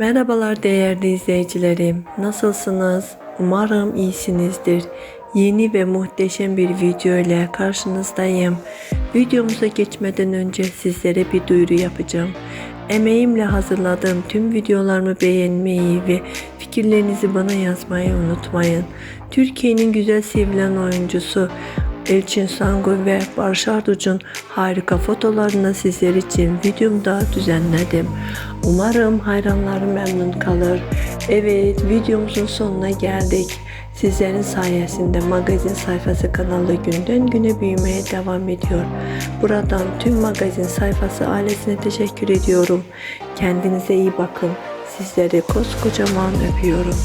Merhabalar değerli izleyicilerim. Nasılsınız? Umarım iyisinizdir. Yeni ve muhteşem bir video ile karşınızdayım. Videomuza geçmeden önce sizlere bir duyuru yapacağım. Emeğimle hazırladığım tüm videolarımı beğenmeyi ve fikirlerinizi bana yazmayı unutmayın. Türkiye'nin güzel sevilen oyuncusu Elçin Sangu ve Barış Arduç'un harika fotolarını sizler için videomda düzenledim. Umarım hayranlarım memnun kalır. Evet videomuzun sonuna geldik. Sizlerin sayesinde magazin sayfası kanalı günden güne büyümeye devam ediyor. Buradan tüm magazin sayfası ailesine teşekkür ediyorum. Kendinize iyi bakın. Sizleri koskocaman öpüyorum.